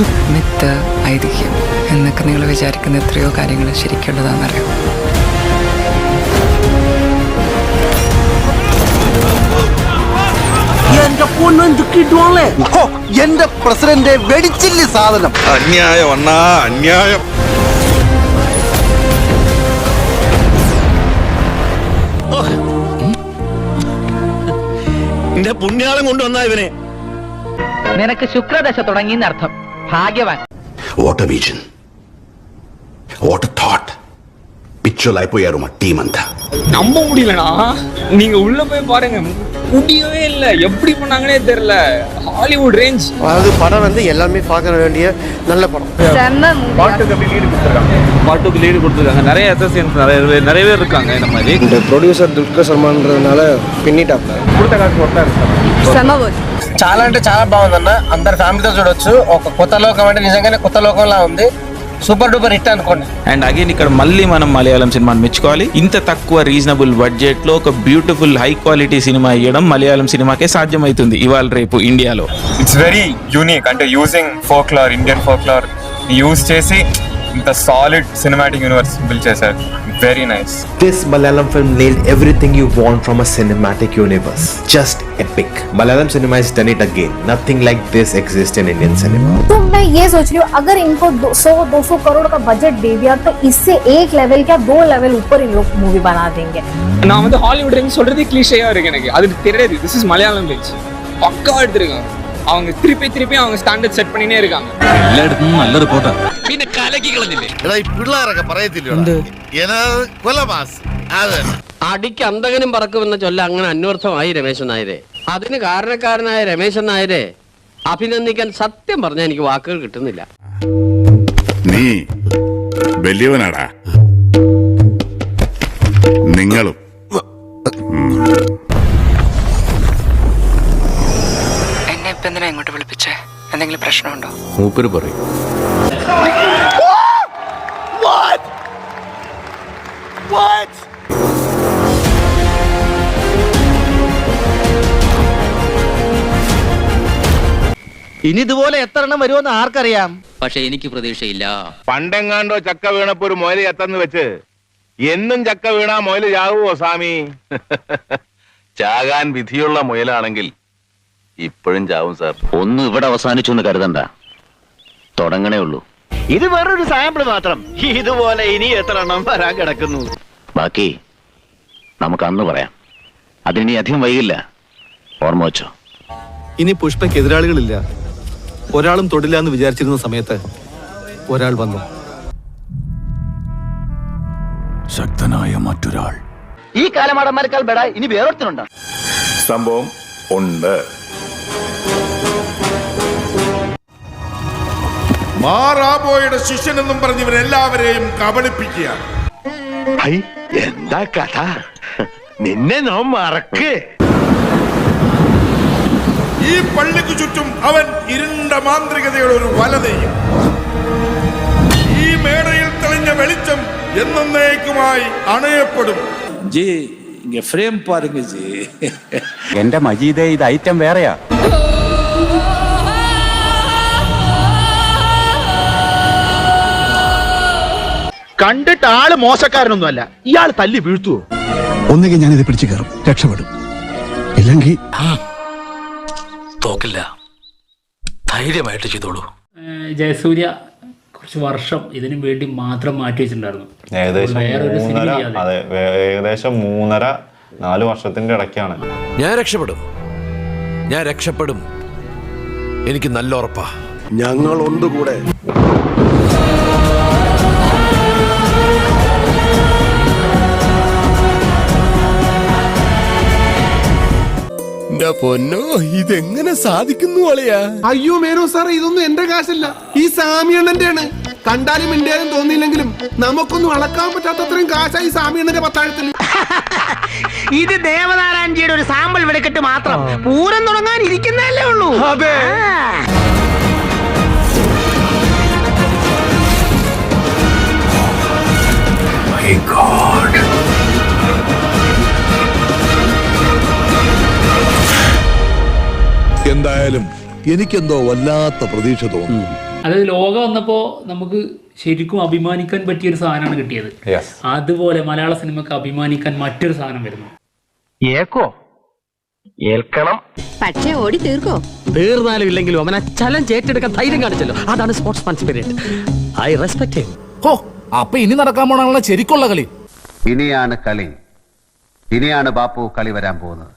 Myth ഐതിഹ്യം എന്നൊക്കെ നിങ്ങൾ വിചാരിക്കുന്ന എത്രയോ കാര്യങ്ങൾ ശരിക്കുള്ളതാണെന്നറിയാം എന്റെ പ്രസിഡന്റ് വെടിച്ചില്ല സാധനം. അന്യായം അണ്ണാ അന്യായം. എന്റെ പുണ്യാളം കൊണ്ടുവന്ന ഇവനെ. നിനക്ക് ശുക്രദശ തുടങ്ങി അർത്ഥം భాగ్యవాన్ వాట్ విజన్ వాట్ థాట్ పిచ్చోలు అయిపోయారు మా టీం అంతా நம்ப முடியலனா நீங்க உள்ள போய் பாருங்க முடியவே இல்ல எப்படி பண்ணாங்கன்னே தெரியல ஹாலிவுட் ரேஞ்ச் அதாவது படம் வந்து எல்லாமே பார்க்க வேண்டிய நல்ல படம் செம்ம பாட்டுக்கு அப்படி லீடு கொடுத்துருக்காங்க பாட்டுக்கு லீடு கொடுத்துருக்காங்க நிறைய அசோசியன்ஸ் நிறைய பேர் நிறைய பேர் இருக்காங்க இந்த மாதிரி இந்த ப்ரொடியூசர் துல்கர் சல்மான்றதுனால பின்னிட்டாப்ல கொடுத்த காசு ஒருத்தா இருக்காங்க செம்ம చాలా అంటే చాలా బాగుందన్న. అందరు ఫ్యామిలీతో చూడొచ్చు. ఒక కొత్త లోకం అంటే నిజంగానే కొత్త లోకంలా ఉంది. సూపర్ డూపర్ హిట్ అనుకోండి. అండ్ అగైన్ ఇక్కడ మళ్ళీ మనం మలయాళం సినిమాని మెచ్చుకోవాలి. ఇంత తక్కువ రీజనబుల్ బడ్జెట్లో ఒక బ్యూటిఫుల్ హై క్వాలిటీ సినిమా ఇవ్వడం మలయాళం సినిమాకే సాధ్యమవుతుంది ఇవాళ రేపు ఇండియాలో. ఇట్స్ వెరీ యూనిక్ అంటే using folklore Indian folklore use చేసి ఇంత సాలిడ్ సినిమాటిక్ యూనివర్స్ బిల్డ్ చేశారు very nice This Malayalam film nailed everything you want from a cinematic universe. Just epic. Malayalam cinema has done it again. Nothing like this exists in Indian cinema. तो मैं ये सोच रही हूँ अगर इनको 100 200 करोड़ का बजट दे दिया तो इससे एक लेवल क्या दो लेवल ऊपर इन लोग मूवी बना देंगे நான் வந்து ஹாலிவுட் ரேஞ்ச் சொல்றது கிளிஷேயா இருக்கு எனக்கு அது தெரியாது திஸ் இஸ் மலையாளம் ரேஞ்ச் பக்கா எடுத்திருக்காங்க அவங்க திருப்பி திருப்பி அவங்க ஸ்டாண்டர்ட் செட் பண்ணினே இருக்காங்க എല്ലായിടത്തും നല്ല റിപ്പോർട്ടാ പിന്നെ കലക്കി കളഞ്ഞില്ലേ എടാ ഈ പിള്ളേരൊക്കെ പറയത്തില്ല കൊലമാസ് അതെ അടിക്ക് അന്തകനും പറക്കുമെന്ന ചൊല്ല അങ്ങനെ അന്വർത്ഥമായി രമേശൻ നായരെ അതിന് കാരണക്കാരനായ രമേശൻ നായരെ അഭിനന്ദിക്കാൻ സത്യം പറഞ്ഞാൽ എനിക്ക് വാക്കുകൾ കിട്ടുന്നില്ല നീ വലിയവനാടാ പ്രശ്നമുണ്ടോ? മൂപ്പര് പറയും. ഇനി ഇതുപോലെ എത്ര എണ്ണം വരുമെന്ന് ആർക്കറിയാം? പക്ഷെ എനിക്ക് പ്രതീക്ഷയില്ല. പണ്ടെങ്ങാണ്ടോ ചക്ക വീണപ്പോ ഒരു മുയൽ എത്തന്ന് വെച്ച് എന്നും ചക്ക വീണാ മുയൽ ചാകുവോ സ്വാമി? ചാകാൻ വിധിയുള്ള മുയലാണെങ്കിൽ ഇപ്പോഴും ചാവും സാർ. ഒന്നും ഇവിടെ അവസാനിച്ചു എന്ന് കരുതണ്ട. തുടങ്ങണേ ഉള്ളൂ. ഇത് വേറൊരു സാമ്പിൾ മാത്രം. ഇതുപോലെ ഇനി എത്ര എണ്ണം വരാൻ കിടക്കുന്നു? ബാക്കി നമുക്ക് അന്ന് പറയാം. അതിനി അധികം വൈകില്ല. ഓർമ്മ വെച്ചോ. ഇനി പുഷ്പയ്ക്ക് എതിരാളികളില്ല ഒരാളും തൊടില്ല എന്ന് വിചാരിച്ചിരുന്ന സമയത്ത് ഒരാൾ വന്നു. ശക്തനായ മറ്റൊരാൾ. ഈ കാലമാടന്മാരെക്കാൾ ബെട ഇനി വേറൊരുത്തനുണ്ടോ. സംഭവം ഉണ്ട്. മാറാബോയുടെ ശിഷ്യൻ എന്നും പറഞ്ഞ് ഇവരെല്ലാവരെയും കബളിപ്പിക്കുക. എന്താ കഥ? നിന്നെ നോ മറക്ക്. ഈ പള്ളിക്ക് ചുറ്റും അവൻ ഇരുണ്ട മാന്ത്രികതയുടെ ഒരു വലതയും. ഈ മേടയിൽ തെളിഞ്ഞ വെളിച്ചം എന്നേക്കുമായി അണയപ്പെടും. ജി ഫ്രെയിം പാരുங்க ജി എന്റെ മജീദേ ഇത് ഐറ്റം വേറെയാ. കണ്ടിട്ട് ആൾ മോശക്കാരനൊന്നുമല്ല ഇയാൾ തല്ലി വീഴ്ത്തുവോ? ഒന്നുകിൽ ഞാൻ ഇത് പിടിച്ചു കയറും രക്ഷപ്പെടും. ഇല്ലെങ്കിൽ തോക്കില്ല. ധൈര്യമായിട്ട് ചെയ്തോളൂ. ജയസൂര്യ കുറച്ച് വർഷം ഇതിനു വേണ്ടി മാത്രം മാറ്റി വെച്ചിട്ടുണ്ടായിരുന്നു. ഏകദേശം മൂന്നര അതെ ഏകദേശം മൂന്നര നാല് വർഷത്തിന്റെ ഇടയ്ക്കാണ്. ഞാൻ രക്ഷപ്പെടും. ഞാൻ രക്ഷപ്പെടും. എനിക്ക് നല്ല ഉറപ്പാ. ഞങ്ങളുണ്ട് കൂടെ. പൊന്നോ ഇതെങ്ങനെ സാധിക്കുന്നു അളിയാ? അയ്യോ മേനോ സാർ ഇതൊന്നും എന്റെ കാശല്ല. ഈ സാമിയണ്ണന്റെ ആണ് കണ്ടാലും ഇന്ത്യയിലും തോന്നിയില്ലെങ്കിലും നമുക്കൊന്നും അളക്കാൻ പറ്റാത്തത്രയും കാശായി സാമിയണ്ണന്റെ പത്താഴത്തിൽ. ഇത് ദേവനാരായണജിയുടെ ഒരു സാമ്പിൾ വെടിക്കെട്ട് മാത്രം. പൂരം തുടങ്ങാൻ ഇരിക്കുന്നതല്ലേ ഉള്ളൂ. എന്തായാലും എനിക്കെന്തോ വല്ലാത്ത പ്രതീക്ഷ തോന്നുന്നു അതായത് ലോകം വന്നപ്പോ നമുക്ക് ശരിക്കും അഭിമാനിക്കാൻ പറ്റിയ ഒരു സാധനമാണ് കിട്ടിയത്. അതുപോലെ മലയാള സിനിമക്ക് അഭിമാനിക്കാൻ മറ്റൊരു സാധനം വരുന്നു. ഏക്കോ? ഏൽക്കണം. പക്ഷേ ഓടി തീർക്കോ? തീർന്നാലും ഇല്ലെങ്കിലും അവനെ ചലഞ്ച് ഏറ്റെടുക്കാൻ ധൈര്യം കാണിച്ചല്ലോ. അതാണ് സ്പോർട്സ് സ്പിരിറ്റ് ഐ റെസ്പെക്ട് ഹോ അപ്പൊ ഇനി നടക്കാൻ പോണാണല്ലോ ശരിക്കുള്ള കളി. ഇനിയാണ് കളി. ഇനിയാണ് ബാപ്പു കളി വരാൻ പോകുന്നത്.